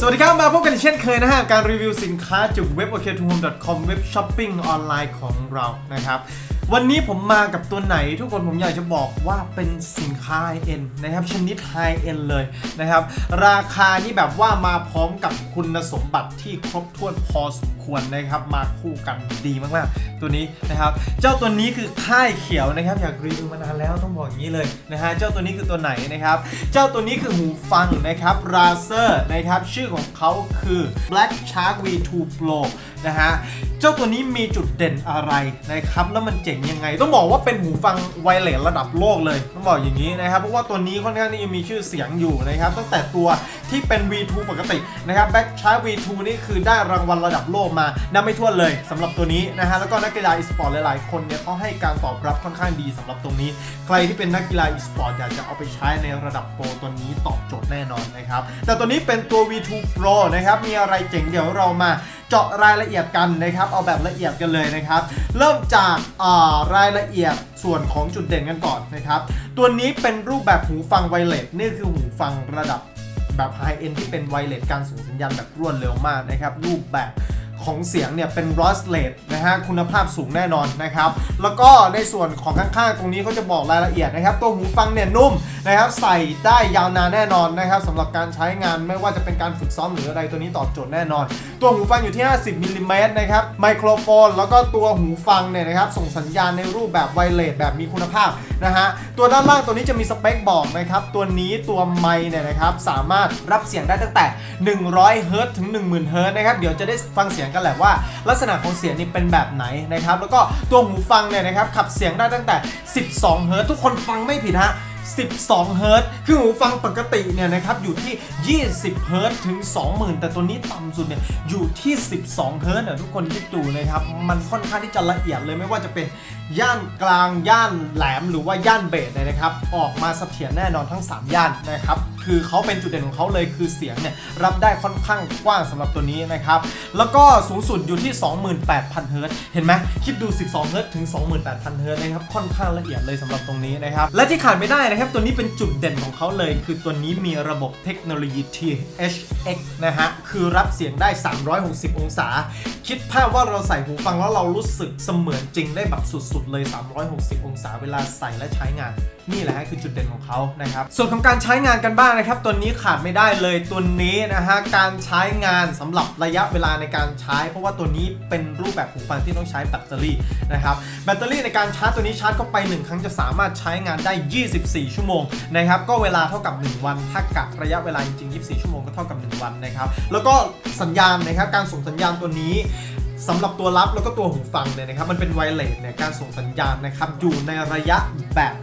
สวัสดีครับ มาพบกันอีกเช่นเคยนะฮะ การรีวิวสินค้าจากเว็บ oktohome.com เว็บช้อปปิ้งออนไลน์ของเรานะครับ วันนี้ผมมากับตัวไหน ทุกคนผมอยากจะบอกว่าเป็นสินค้า high end นะครับ ชนิด high end เลยนะครับ ราคานี่แบบว่ามาพร้อมกับคุณสมบัติที่ครบถ้วนพอสม ควรนะครับมาคู่กันดีมากๆ ตัวนี้นะครับ เจ้าตัวนี้คือค่ายเขียวนะครับ อยากรีวิวมานานแล้วต้องบอกอย่างนี้เลยนะฮะเจ้าตัวนี้คือตัวไหนนะครับ เจ้าตัวนี้คือหูฟังนะครับ Razer นะครับชื่อของเขาคือ Black Shark V2 Pro นะฮะเจ้าตัวนี้มีจุดเด่นอะไรนะครับ แล้วมันเจ๋งยังไง ต้องบอกว่าเป็นหูฟังไวเลสระดับโลกเลยต้องบอกอย่างนี้นะครับ เพราะว่าตัวนี้ค่อนข้างที่จะมีชื่อเสียงอยู่นะครับ ตั้งแต่ตัวที่เป็น V2 ปกตินะครับ Black Shark V2 นี่คือได้รางวัลระดับโลกมานับไม่ถ้วนเลยสำหรับตัวนี้นะฮะแล้วก็นักกีฬาอีสปอร์ตหลายๆ คนเนี่ยเขาให้การตอบรับค่อนข้างดีสำหรับตรงนี้ ใครที่เป็นนักกีฬาอีสปอร์ตอยากจะเอาไปใช้ในระดับโปรตัวนี้ตอบโจทย์แน่นอนนะครับแต่ตัวนี้เป็นตัว V2 Pro นะครับมีอะไรเจ๋งเดี๋ยวเรามาเจาะรายละเอียดกันนะครับ เอาแบบละเอียดกันเลยนะครับ เริ่มจาการายละเอียดส่วนของจุดเด่นกันก่อนนะครับ ตัวนี้เป็นรูปแบบหูฟังไวเลสนี่คือหูฟังระดับแบบไฮเอ็นที่เป็นไวเลสการส่งสัญญาณแบบรวดเร็วมากนะครับ รูปแบบ ของเสียงเนี่ยเป็นรอสเลดนะฮะคุณภาพสูงแน่นอนนะครับ แล้วก็ในส่วนของข้างๆ ตรงนี้เขาจะบอกรายละเอียดนะครับ ตัวหูฟังเนี่ยนุ่มนะครับใส่ได้ยาวนานแน่นอนนะครับสำหรับการใช้งานไม่ว่าจะเป็นการฝึกซ้อมหรืออะไรตัวนี้ตอบโจทย์แน่นอน ตัวหูฟังอยู่ที่ 50มิลลิเมตรนะครับไมโครโฟน แล้วก็ตัวหูฟังเนี่ยนะครับส่งสัญญาณในรูปแบบไวเลสแบบมีคุณภาพนะฮะตัวด้านล่างตัวนี้จะมีสเปคบอกนะครับตัวนี้ตัวไมเนี่ยนะครับสามารถรับเสียงได้ตั้งแต่ 100เฮิรตซ์ถึง10,000เฮิรตซ์นะครับเดี๋ยวจะได้ฟังเสียงกันแหละว่า ลักษณะของเสียงนี่เป็นแบบไหนนะครับ แล้วก็ตัวหูฟังเนี่ยนะครับขับเสียงได้ตั้งแต่ 12เฮิรตทุกคนฟังไม่ผิดฮะ12เฮิรตคือหูฟังปกติเนี่ยนะครับอยู่ที่ 20เฮิรตถึง 20,000 แต่ตัวนี้ต่ำสุดเนี่ยอยู่ที่ 12เฮิรตซ์นะทุกคนคิดดูนะครับ มันค่อนข้างที่จะละเอียดเลยไม่ว่าจะเป็นย่านกลางย่านแหลมหรือว่าย่านเบสเนี่ยนะครับ ออกมาเสถียรแน่นอนทั้ง 3 ย่านนะครับ คือเขาเป็นจุดเด่นของเขาเลยคือเสียงเนี่ยรับได้ค่อนข้างกว้างสำหรับตัวนี้นะครับแล้วก็สูงสุดอยู่ที่ 28,000เฮิร์ตเห็นไหมคิดดู 12เฮิร์ตถึง 28,000เฮิร์ตนะครับค่อนข้างละเอียดเลยสำหรับตรงนี้นะครับและที่ขาดไม่ได้นะครับตัวนี้เป็นจุดเด่นของเขาเลย คือตัวนี้มีระบบเทคโนโลยี THX นะฮะคือรับเสียงได้ 360 องศา คิดภาพว่าเราใส่หูฟังแล้วเรารู้สึกเสมือนจริงได้แบบสุดๆเลย 360 องศาเวลาใส่และใช้งาน นี่แหละฮะคือจุดเด่นของเขานะครับส่วนของการใช้งานกันบ้างนะครับ ตัวนี้ขาดไม่ได้เลยตัวนี้นะฮะการใช้งานสำหรับระยะเวลาในการใช้ เพราะว่าตัวนี้เป็นรูปแบบหูฟังที่ต้องใช้แบตเตอรี่นะครับแบตเตอรี่ในการชาร์จตัวนี้ชาร์จเข้าไป 1 ครั้งจะสามารถใช้งานได้ 24 ชั่วโมงนะครับก็เวลาเท่ากับ 1 วันถ้ากะระยะเวลาจริงๆ24 ชั่วโมงก็เท่ากับ 1 วันนะครับแล้วก็สัญญาณนะครับการส่งสัญญาณตัวนี้สำหรับตัวรับแล้วก็ตัวหูฟังเนี่ยนะครับมันเป็นไวเลสเนี่ยการส่งสัญญาณนะครับอยู่ในระยะแบบ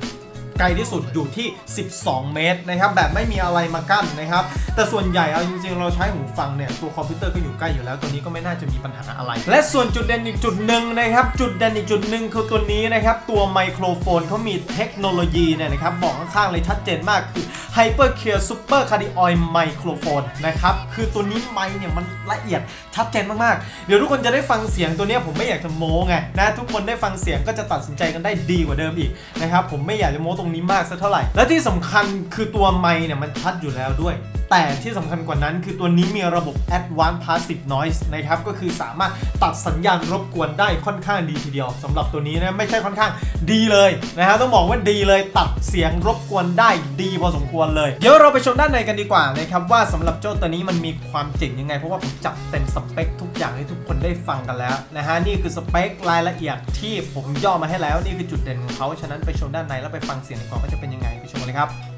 ไกลที่สุดอยู่ที่ 12 เมตรนะครับแบบไม่มีอะไรมากั้นนะครับ แต่ส่วนใหญ่เอาจริงๆ เราใช้หูฟังเนี่ยตัวคอมพิวเตอร์ก็อยู่ใกล้อยู่แล้วตัวนี้ก็ไม่น่าจะมีปัญหาอะไร และส่วนจุดเด่นอีกจุดหนึ่งนะครับจุดเด่นอีกจุดหนึ่งคือตัวนี้นะครับตัวไมโครโฟนเขามีเทคโนโลยีเนี่ยนะครับบอกข้างๆเลยชัดเจนมากคือ Hyper Clear Super Cardioid Microphone นะครับคือตัวนี้ไมค์เนี่ยมันละเอียดชัดเจนมากๆ เดี๋ยวทุกคนจะได้ฟังเสียงตัวนี้ผมไม่อยากจะโม้ไงนะทุกคนได้ฟังเสียงก็จะตัดสินใจกันได้ดีกว่าเดิมอีกนะครับผมไม่อยากจะโม้ตรงงนี้มากสักเท่าไหร่ และที่สำคัญคือตัวไม้เนี่ยมันชัดอยู่แล้วด้วยแต่ที่สำคัญกว่านั้นคือตัวนี้มีระบบ Advanced Passive Noise นะครับ ก็คือสามารถตัดสัญญาณรบกวนได้ค่อนข้างดีทีเดียวสำหรับตัวนี้นะไม่ใช่ค่อนข้างดีเลยนะฮะต้องบอกว่าดีเลยตัดเสียงรบกวนได้ดีพอสมควรเลย เดี๋ยวเราไปชมด้านในกันดีกว่านะครับว่าสำหรับเจ้าตัวนี้มันมีความเจ๋งยังไง เพราะว่าผมจับเต็มสเปคทุกอย่างให้ทุกคนได้ฟังกันแล้วนะฮะนี่คือสเปครายละเอียดที่ผมย่อมาให้แล้วนี่คือจุดเด่นของเขาฉะนั้นไปชมด้านในแล้วไปฟังเสียงดีกว่าว่าจะเป็นยังไงไปชมกันเลยครับ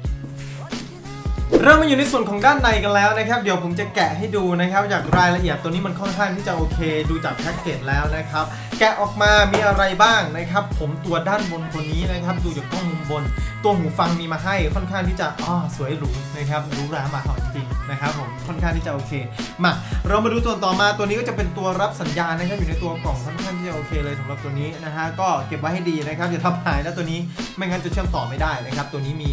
เริ่มมาอยู่ในส่วนของด้านในกันแล้วนะครับ เดี๋ยวผมจะแกะให้ดูนะครับจากรายละเอียดตัวนี้มันค่อนข้างที่จะโอเค ดูจากแพ็กเกจแล้วนะครับ แกะออกมามีอะไรบ้างนะครับ ผมตัวด้านบนตัวนี้นะครับ ดูจากกล้องมุมบน ตัวหูฟังมีมาให้ค่อนข้างที่จะอ๋อสวยหรูนะครับหรูหรามาหอจริงนะครับผมค่อนข้างที่จะโอเคมาเรามาดูตัวต่อมาตัวนี้ก็จะเป็นตัวรับสัญญาณนะครับอยู่ในตัวกล่องค่อนข้างที่จะโอเคเลยสำหรับตัวนี้นะฮะก็เก็บไว้ให้ดีนะครับอย่าทำหายแล้วตัวนี้ไม่งั้นจะเชื่อมต่อไม่ได้นะครับ ตัวนี้มี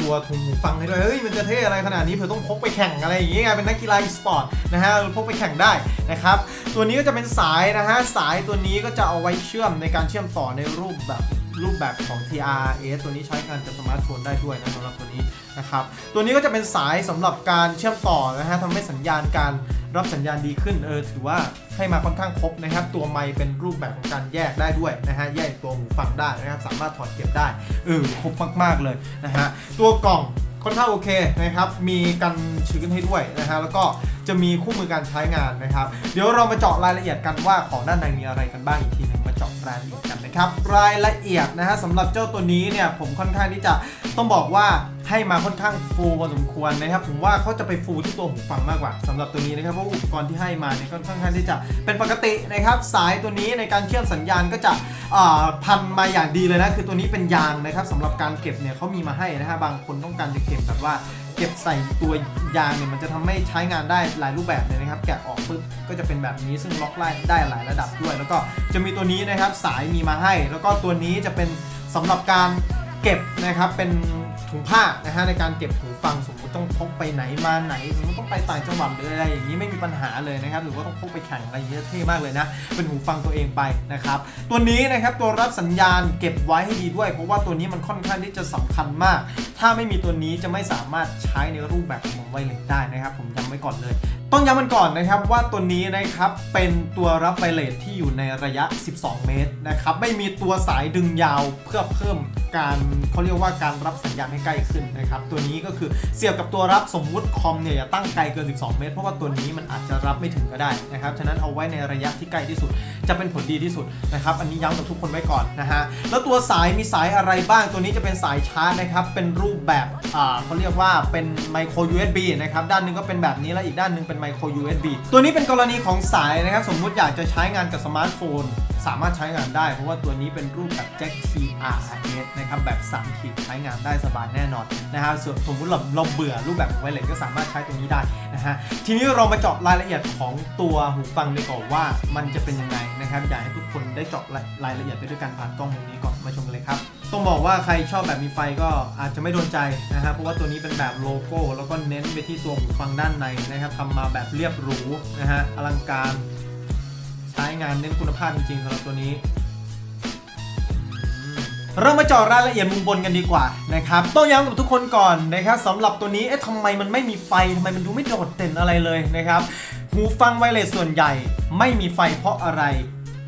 ตัวถุงหูฟังให้ด้วย เฮ้ย มันจะเท่อะไรขนาดนี้เผื่อต้องพกไปแข่งอะไรอย่างเงี้ยไงเป็นนักกีฬาอีสปอร์ตนะฮะพกไปแข่งได้นะครับ ตัวนี้ก็จะเป็นสายนะฮะ สายตัวนี้ก็จะเอาไว้เชื่อมในการเชื่อมต่อในรูปแบบรูปแบบของ TRS ตัวนี้ใช้การกับสมาร์ทโฟนได้ด้วยนะสำหรับตัวนี้ นะครับตัวนี้ก็จะเป็นสายสำหรับการเชื่อมต่อนะฮะทำให้สัญญาณการรับสัญญาณดีขึ้นเออถือว่าให้มาค่อนข้างครบนะครับ ตัวไมค์เป็นรูปแบบของการแยกได้ด้วยนะฮะแยกตัวหูฟังได้นะครับ สามารถถอดเก็บได้เออครบมาก ๆเลยนะฮะตัวกล่องค่อนข้างโอเคนะครับ มีกันชื้นให้ด้วยนะฮะ แล้วก็จะมีคู่มือการใช้งานนะครับ เดี๋ยวเรามาเจาะรายละเอียดกันว่าของด้านในมีอะไรกันบ้างอีกทีหนึ่ง จาะรายละเอียดกันนะครับ รายละเอียดนะฮะสำหรับเจ้าตัวนี้เนี่ยผมค่อนข้างที่จะต้องบอกว่าให้มาค่อนข้างฟูพอสมควรนะครับผมว่าเขาจะไปฟูที่ตัวหูฟังมากกว่าสำหรับตัวนี้นะครับเพราะอุปกรณ์ที่ให้มาเนี่ยค่อนข้างที่จะเป็นปกตินะครับ สายตัวนี้ในการเชื่อมสัญญาณก็จะพันมาอย่างดีเลยนะคือตัวนี้เป็นยางนะครับสำหรับการเก็บเนี่ยเขามีมาให้นะฮะบางคนต้องการจะเก็บแบบว่า ก็บใส่ตัวยางเนี่ยมันจะทำให้ใช้งานได้หลายรูปแบบเลยนะครับ แกะออกปุ๊บก็จะเป็นแบบนี้ซึ่งล็อกไล่ได้หลายระดับด้วย แล้วก็จะมีตัวนี้นะครับสายมีมาให้ แล้วก็ตัวนี้จะเป็นสำหรับการเก็บนะครับเป็นถุงผ้านะฮะในการเก็บหู ฟังสมมติต้องพกไปไหนมาไหน สมมติต้องไปต่างจังหวัดหรืออะไรอย่างนี้ไม่มีปัญหาเลยนะครับหรือว่าต้องพกไปแข่งอะไรเยอะเท่มากเลยนะ เป็นหูฟังตัวเองไปนะครับตัวนี้นะครับตัวรับสัญญาณเก็บไว้ให้ดีด้วย เพราะว่าตัวนี้มันค่อนข้างที่จะสำคัญมาก ถ้าไม่มีตัวนี้จะไม่สามารถใช้ในรูปแบบของไวเลสได้นะครับผมย้ำไว้ก่อนเลยต้องย้ำมันก่อนนะครับว่าตัวนี้นะครับเป็นตัวรับไวเลสที่อยู่ในระยะ 12 เมตรนะครับไม่มีตัวสายดึงยาวเพื่อเพิ่มการเขาเรียกว่าการรับสัญญาณให้ใกล้ขึ้นนะครับตัวนี้ก็คือเสียบกับตัวรับสมมุติคอมเนี่ยอย่าตั้งไกลเกิน 12 เมตร เพราะว่าตัวนี้มันอาจจะรับไม่ถึงก็ได้นะครับฉะนั้นเอาไว้ในระยะที่ใกล้ที่สุด จะเป็นผลดีที่สุดนะครับอันนี้ย้ำกับทุกคนไว้ก่อนนะฮะแล้วตัวสายมีสายอะไรบ้างตัวนี้จะเป็นสายชาร์จนะครับเป็นรูปแบบอ่าเขาเรียกว่าเป็นไมโคร USB นะครับด้านนึงก็เป็นแบบนี้แล้วอีกด้านนึงเป็นไมโคร USB ตัวนี้เป็นกรณีของสายนะครับสมมุติอยากจะใช้งานกับสมาร์ทโฟน สามารถใช้งานได้ เพราะว่าตัวนี้เป็นรูปแบบแจ็ค TRS นะครับแบบ3ขีดใช้งานได้สบายแน่นอนนะฮะส่วนสมมุติเราเราเบื่อรูปแบบไวเลสก็สามารถใช้ตรงนี้ได้นะฮะทีนี้เรามาเจาะรายละเอียดของตัวหูฟังดีกว่าว่ามันจะเป็นยังไงนะครับอยากให้ทุกคนได้เจาะรายละเอียดไปด้วยกันผ่านกล้องมุมนี้ก่อนมาชมกันเลยครับต้องบอกว่าใครชอบแบบมีไฟก็อาจจะไม่โดนใจนะฮะเพราะว่าตัวนี้เป็นแบบโลโก้ แล้วก็เน้นไปที่ตัวหูฟังด้านในนะครับทำมาแบบเรียบหรูนะฮะอลังการ ใช้งานเน้นคุณภาพจริงๆสำหรับตัวนี้เรามาเจาะรายละเอียดมุมบนกันดีกว่านะครับต้องย้ำกับทุกคนก่อนนะครับสำหรับตัวนี้เอ๊ะทำไมมันไม่มีไฟทำไมมันดูไม่โดดเด่นอะไรเลยนะครับ หูฟังไวเลสส่วนใหญ่ไม่มีไฟเพราะอะไร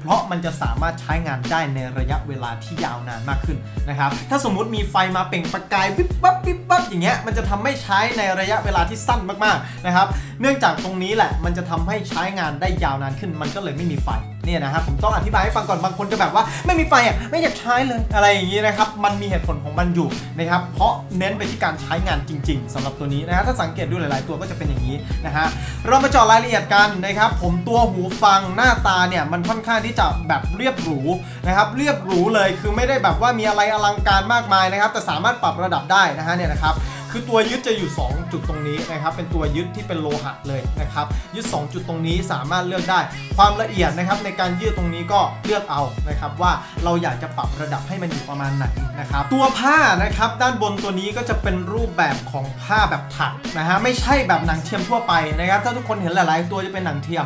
เพราะมันจะสามารถใช้งานได้ในระยะเวลาที่ยาวนานมากขึ้นนะครับ ถ้าสมมุติมีไฟมาเปล่งประกายวิบวับวิบวับอย่างเงี้ย มันจะทำให้ใช้ในระยะเวลาที่สั้นมากๆนะครับ เนื่องจากตรงนี้แหละ มันจะทำให้ใช้งานได้ยาวนานขึ้น มันก็เลยไม่มีไฟ เนี่ยนะครับผมต้องอธิบายให้ฟังก่อนบางคนจะแบบว่าไม่มีไฟอะไม่อยากใช้เลยอะไรอย่างงี้นะครับมันมีเหตุผลของมันอยู่นะครับเพราะเน้นไปที่การใช้งานจริง ๆสำหรับตัวนี้นะฮะถ้าสังเกตดูหลาย ๆ ตัวก็จะเป็นอย่างนี้นะฮะเรามาเจาะรายละเอียดกันนะครับผมตัวหูฟังหน้าตาเนี่ยมันค่อนข้างที่จะแบบเรียบหรูนะครับเรียบหรูเลยคือไม่ได้แบบว่ามีอะไรอลังการมากมายนะครับแต่สามารถปรับระดับได้นะฮะเนี่ยนะครับ คือตัวยึดจะอยู่ 2 จุดตรงนี้นะครับ เป็นตัวยึดที่เป็นโลหะเลยนะครับ ยึด 2 จุดตรงนี้สามารถเลือกได้ ความละเอียดนะครับในการยืดตรงนี้ก็เลือกเอานะครับ ว่าเราอยากจะปรับระดับให้มันอยู่ประมาณไหนนะครับ ตัวผ้านะครับด้านบนตัวนี้ก็จะเป็นรูปแบบของผ้าแบบถักนะฮะไม่ใช่แบบหนังเทียมทั่วไปนะครับ ถ้าทุกคนเห็นหลาย ๆ ตัวจะเป็นหนังเทียม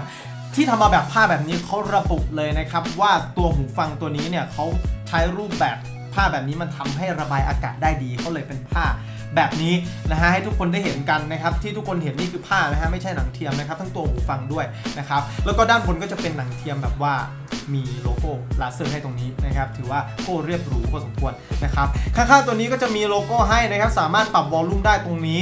ที่ทำมาแบบผ้าแบบนี้เขาระบุเลยนะครับ ว่าตัวหูฟังตัวนี้เนี่ยเขาใช้รูปแบบผ้าแบบนี้มันทำให้ระบายอากาศได้ดีเขาเลยเป็นผ้า แบบนี้นะฮะให้ทุกคนได้เห็นกันนะครับที่ทุกคนเห็นนี่คือผ้านะฮะไม่ใช่หนังเทียมนะครับทั้งตัวหูฟังด้วยนะครับแล้วก็ด้านบนก็จะเป็นหนังเทียมแบบว่ามีโลโก้ลาเซอร์ให้ตรงนี้นะครับ ถือว่าโคเรียบหรูพอสมควรนะครับข้างๆตัวนี้ก็จะมีโลโก้ให้นะครับ สามารถปรับวอลลุ่มได้ตรงนี้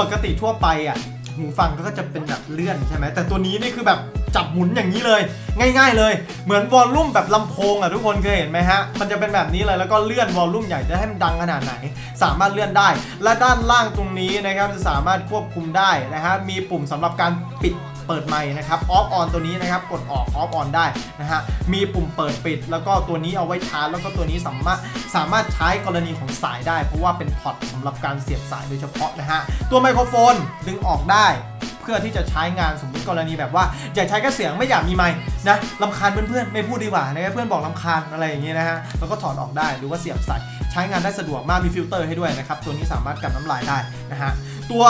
ปกติทั่วไปอะ หูฟังก็จะเป็นแบบเลื่อนใช่ไหมแต่ตัวนี้นี่คือแบบจับหมุนอย่างนี้เลย ง่าย ๆ เลย เหมือนวอลลุ่มแบบลำโพงอะทุกคนเคยเห็นไหมฮะมันจะเป็นแบบนี้เลยแล้วก็เลื่อนวอลลุ่มใหญ่จะให้มันดังขนาดไหน สามารถเลื่อนได้ และด้านล่างตรงนี้นะครับจะสามารถควบคุมได้นะฮะมีปุ่มสำหรับการปิด เปิดไมค์นะครับออฟออนตัวนี้นะครับกดออกออฟออนได้นะฮะมีปุ่มเปิดปิด แล้วก็ตัวนี้เอาไว้ชาร์จแล้วก็ตัวนี้สามารถสามารถใช้กรณีของสายได้ เพราะว่าเป็นพอร์ตสำหรับการเสียบสายโดยเฉพาะนะฮะตัวไมโครโฟนดึงออกได้ พื่อที่จะใช้งานสมมติกรณีแบบว่า อยากใช้แค่เสียงไม่อยากมีไมค์นะลำคาญเพื่อนๆไม่พูดดีกว่านะเพื่อนบอกลำคาญอะไรอย่างเงี้ยนะฮะแล้วก็ถอดออกได้หรือว่าเสียบใส่ใช้งานได้สะดวกมากมีฟิลเตอร์ให้ด้วยนะครับตัวนี้สามารถกันน้ำลายได้นะฮะตัว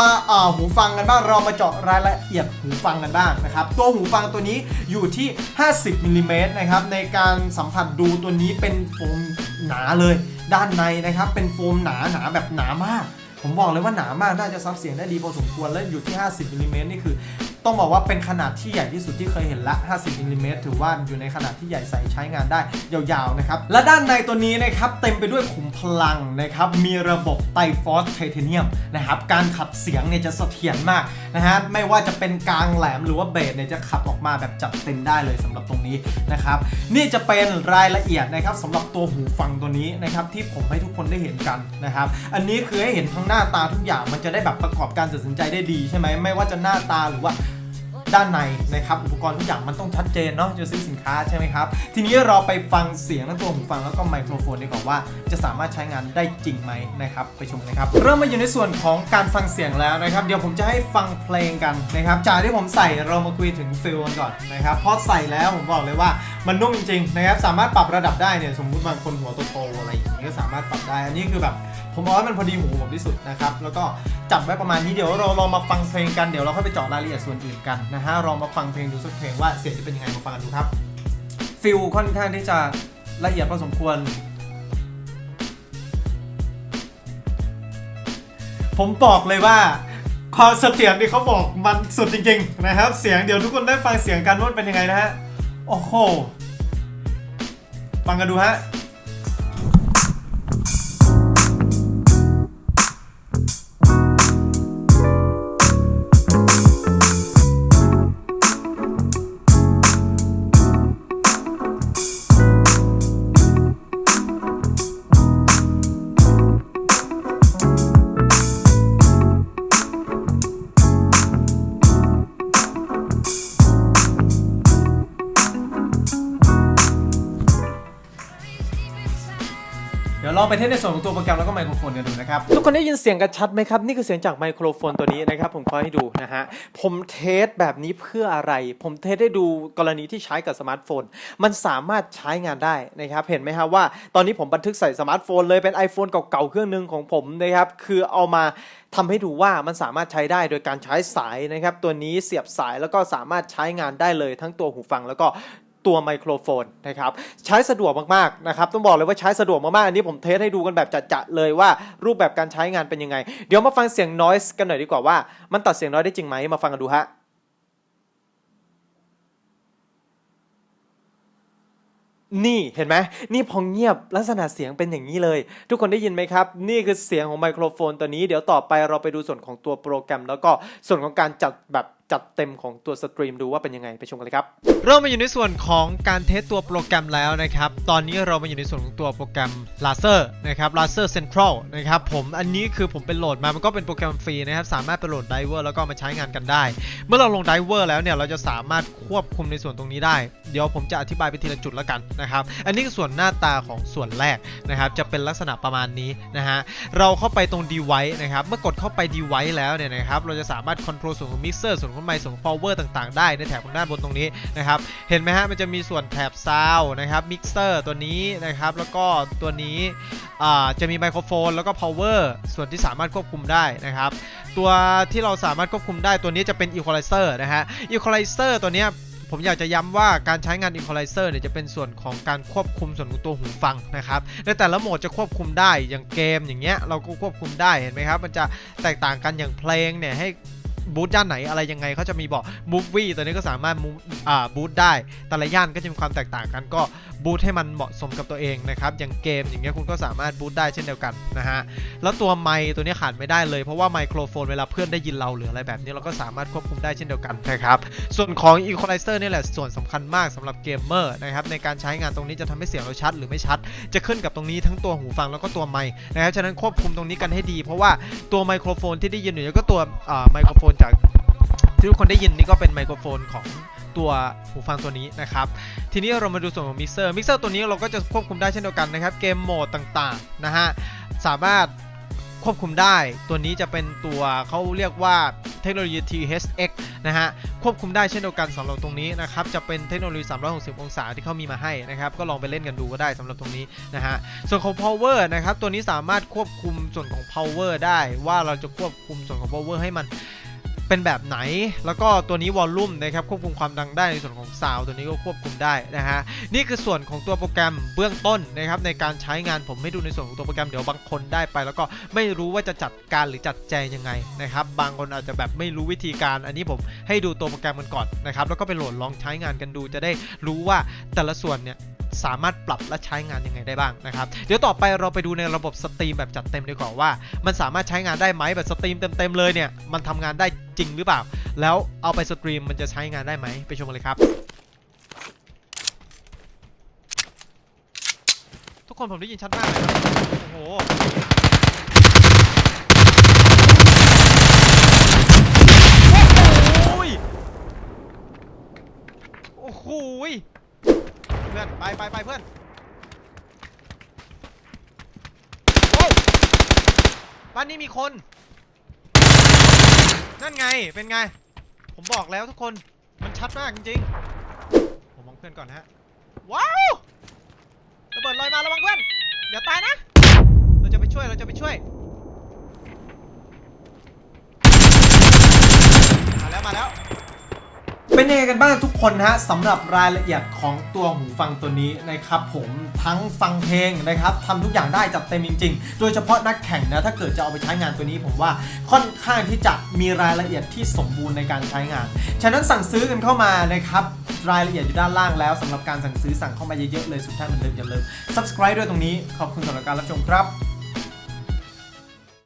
หูฟังกันบ้างเรามาเจาะรายละเอียดหูฟังกันบ้างนะครับตัวหูฟังตัวนี้อยู่ที่ 50มิลลิเมตรนะครับในการสัมผัสดูตัวนี้เป็นโฟมหนาเลย ด้านในนะครับเป็นโฟมหนาหนาแบบหนามาก ผมบอกเลยว่าหนามากน่าจะซับเสียงได้ดีพอสมควรและอยู่ที่ 50มิลลิเมตรนี่คือ ต้องบอกว่าเป็นขนาดที่ใหญ่ที่สุดที่เคยเห็นละ 50มิลลิเมตรถือว่าอยู่ในขนาดที่ใหญ่ใส่ใช้งานได้ยาวๆนะครับและด้านในตัวนี้นะครับเต็มไปด้วยขุมพลังนะครับมีระบบไตฟอสไทเทเนียมนะครับการขับเสียงเนี่ยจะเสถียรมากนะฮะไม่ว่าจะเป็นกลางแหลมหรือว่าเบสเนี่ยจะขับออกมาแบบจัดเต็มได้เลยสำหรับตรงนี้นะครับนี่จะเป็นรายละเอียดนะครับสำหรับตัวหูฟังตัวนี้นะครับที่ผมให้ทุกคนได้เห็นกันนะครับอันนี้คือให้เห็นทั้งหน้าตาทุกอย่างมันจะได้แบบประกอบการตัดสินใจได้ดีใช่ไหมไม่ว่าจะหน้าตาหรือว่า ด้านในนะครับอุปกรณ์ทุกอย่างมันต้องชัดเจนเนาะจะซื้อสินค้าใช่ไหมครับ ทีนี้เราไปฟังเสียงทั้งตัวหูฟังแล้วก็ไมโครโฟนดีกว่าว่า จะสามารถใช้งานได้จริงไหมนะครับไปชมกันครับ เริ่มมาอยู่ในส่วนของการฟังเสียงแล้วนะครับ เดี๋ยวผมจะให้ฟังเพลงกันนะครับจากที่ผมใส่เรามาคุยถึงฟิลกันก่อนนะครับพราะใส่แล้วผมบอกเลยว่ามันนุ่มจริงๆนะครับสามารถปรับระดับได้เนี่ยสมมติบางคนหัวโตๆอะไรอย่างนี้ก็สามารถปรับได้ อันนี้คือแบบผมบอกว่ามันพอดีหูผมที่สุดนะครับ แล้วก็จับไว้ประมาณนี้เดี๋ยวเราลองมาฟังเพลงกันเดี๋ยวเราค่อยไปเจาะรายละเอียดส่วนอื่นกันนะฮะเรามาฟังเพลงดูสักเพลงว่าเสียงจะเป็นยังไงมาฟังกันดูครับฟิลค่อนข้างที่จะละเอียดพอสมควร ผมบอกเลยว่าความเสถียรที่เขาบอกมันสุดจริงๆนะครับ เสียงเดี๋ยวทุกคนได้ฟังเสียงกันว่าเป็นยังไงนะฮะโอ้โหฟังกันดูฮะ ลองไปเทสในส่วนของตัวโปรแกรมแล้วก็ไมโครโฟนกันดูนะครับ ทุกคนได้ยินเสียงกันชัดไหมครับ นี่คือเสียงจากไมโครโฟนตัวนี้นะครับ ผมขอให้ดูนะฮะ ผมเทสแบบนี้เพื่ออะไร ผมเทสได้ดูกรณีที่ใช้กับสมาร์ทโฟน มันสามารถใช้งานได้นะครับ เห็นไหมครับว่า ตอนนี้ผมบันทึกใส่สมาร์ทโฟนเลยเป็น iPhone เก่าๆเครื่องหนึ่งของผมนะครับ คือเอามาทำให้ดูว่ามันสามารถใช้ได้โดยการใช้สายนะครับ ตัวนี้เสียบสายแล้วก็สามารถใช้งานได้เลยทั้งตัวหูฟังแล้วก็ ตัวไมโครโฟนนะครับใช้สะดวกมากๆนะครับต้องบอกเลยว่าใช้สะดวกมากๆอันนี้ผมเทสให้ดูกันแบบจัดๆเลยว่ารูปแบบการใช้งานเป็นยังไง เดี๋ยวมาฟังเสียง noise กันหน่อยดีกว่าว่า มันตัดเสียง noise ได้จริงไหมมาฟังกันดูฮะนี่เห็นไหมนี่พอเงียบลักษณะเสียงเป็นอย่างนี้เลย ทุกคนได้ยินไหมครับ นี่คือเสียงของไมโครโฟนตัวนี้ เดี๋ยวต่อไปเราไปดูส่วนของตัวโปรแกรม แล้วก็ส่วนของการจัดแบบ จัดเต็มของตัวสตรีมดูว่าเป็นยังไงไปชมกันเลยครับ เริ่มมาอยู่ในส่วนของการเทสตัวโปรแกรมแล้วนะครับ ตอนนี้เรามาอยู่ในส่วนของตัวโปรแกรม Laser นะครับ Laser Central นะครับผมอันนี้คือผมเป็นโหลดมามันก็เป็นโปรแกรมฟรีนะครับ สามารถไปโหลดไดเวอร์แล้วก็มาใช้งานกันได้ เมื่อเราลงไดเวอร์แล้วเนี่ยเราจะสามารถควบคุมในส่วนตรงนี้ได้ เดี๋ยวผมจะอธิบายไปทีละจุดแล้วกันนะครับ อันนี้คือส่วนหน้าตาของส่วนแรกนะครับจะเป็นลักษณะประมาณนี้นะฮะเราเข้าไปตรง device นะครับเมื่อกดเข้าไป device แล้วเนี่ยนะครับเราจะสามารถ control ส่วนของ mixer ส่วนของไมค์ส่วนของ power ต่างๆ ได้ในแถบของด้านบนตรงนี้นะครับเห็นไหมฮะมันจะมีส่วนแถบ sound นะครับ mixer ตัวนี้นะครับแล้วก็ตัวนี้จะมีไมโครโฟนแล้วก็ power ส่วนที่สามารถควบคุมได้นะครับตัวที่เราสามารถควบคุมได้ตัวนี้จะเป็น equalizer นะฮะ equalizer ตัวนี้ผมอยากจะย้ำว่าการใช้งาน equalizer เนี่ยจะเป็นส่วนของการควบคุมส่วนของตัวหูฟังนะครับในแต่ละโหมดจะควบคุมได้อย่างเกมอย่างเงี้ยเราก็ควบคุมได้เห็นไหมครับ มันจะแตกต่างกันอย่างเพลงเนี่ยให้ บูตย่านไหนอะไรยังไงเขาจะมีบอกมูฟวี่ตัวนี้ก็สามารถมูอ่าบูตได้แต่ละย่านก็จะมีความแตกต่างกันก็บูตให้มันเหมาะสมกับตัวเองนะครับอย่างเกมอย่างเงี้ยคุณก็สามารถบูตได้เช่นเดียวกันนะฮะแล้วตัวไมค์ตัวนี้ขาดไม่ได้เลยเพราะว่าไมโครโฟนเวลาเพื่อนได้ยินเราหรืออะไรแบบนี้เราก็สามารถควบคุมได้เช่นเดียวกันนะครับส่วนของ Equalizer นี่แหละส่วนสำคัญมากสำหรับเกมเมอร์นะครับในการใช้งานตรงนี้จะทำให้เสียงเราชัดหรือไม่ชัด จะขึ้นกับตรงนี้ทั้งตัวหูฟังแล้วก็ตัวไมค์นะครับฉะนั้นควบคุมตรงนี้กันให้ดี เพราะว่าตัวไมโครโฟนที่ได้ยินอยู่ก็ตัวไมโครโฟนจากที่ทุกคนได้ยินนี่ก็เป็นไมโครโฟนของ ตัวหูฟังตัวนี้นะครับ ทีนี้เรามาดูส่วนของมิกเซอร์มิกเซอร์ตัวนี้เราก็จะควบคุมได้เช่นเดียวกันนะครับ เกมโหมดต่างๆนะฮะสามารถควบคุมได้ ตัวนี้จะเป็นตัวเขาเรียกว่าเทคโนโลยี THX นะฮะ ควบคุมได้เช่นเดียวกันสำหรับตรงนี้นะครับ จะเป็นเทคโนโลยี 360 องศาที่เขามีมาให้นะครับ ก็ลองไปเล่นกันดูก็ได้สำหรับตรงนี้นะฮะ ส่วนของ power นะครับ ตัวนี้สามารถควบคุมส่วนของ power ได้ ว่าเราจะควบคุมส่วนของ power ให้มัน เป็นแบบไหน แล้วก็ตัวนี้ volume นะครับควบคุมความดังได้ในส่วนของ sound ตัวนี้ก็ควบคุมได้นะฮะนี่คือส่วนของตัวโปรแกรมเบื้องต้นนะครับในการใช้งานผมให้ดูในส่วนของตัวโปรแกรมเดี๋ยวบางคนได้ไป แล้วก็ไม่รู้ว่าจะจัดการหรือจัดแจงยังไงนะครับบางคนอาจจะแบบไม่รู้วิธีการ อันนี้ผมให้ดูตัวโปรแกรมมันก่อนนะครับแล้วก็ไปโหลดลองใช้งานกันดูจะได้รู้ว่าแต่ละส่วนเนี่ย สามารถปรับและใช้งานยังไงได้บ้างนะครับ เดี๋ยวต่อไปเราไปดูในระบบสตรีมแบบจัดเต็มดีกว่าว่า มันสามารถใช้งานได้ไหมแบบสตรีมเต็มๆเลยเนี่ยมันทำงานได้จริงหรือเปล่า แล้วเอาไปสตรีมมันจะใช้งานได้ไหมไปชมกันเลยครับทุกคนผมได้ยินชัดมากเลยครับ โอ้โห โอ้โหโอ้โหย พื่อน ไปไปไปเพื่อนโอ้วบ้านนี้มีคน นั่นไง เป็นไง ผมบอกแล้วทุกคน มันชัดมากจริงๆ ผมมองเพื่อนก่อนฮะ ว้าวระเบิดลอยมาระวังเพื่อนอย่าตายนะ เราจะไปช่วย เราจะไปช่วย มาแล้ว มาแล้ว เป็นยังไงกันบ้างทุกคนนะฮะสำหรับรายละเอียดของตัวหูฟังตัวนี้นะครับผมทั้งฟังเพลงนะครับทำทุกอย่างได้จัดเต็มจริง ๆ โดยเฉพาะนักแข่งนะถ้าเกิดจะเอาไปใช้งานตัวนี้ ผมว่าค่อนข้างที่จะมีรายละเอียดที่สมบูรณ์ในการใช้งาน ฉะนั้นสั่งซื้อกันเข้ามานะครับรายละเอียดอยู่ด้านล่างแล้วสำหรับการสั่งซื้อสั่งเข้ามาเยอะๆเลยสุดท้ายเหมือนเดิมอย่าลืม subscribe ด้วยตรงนี้ขอบคุณสำหรับการรับชมครับ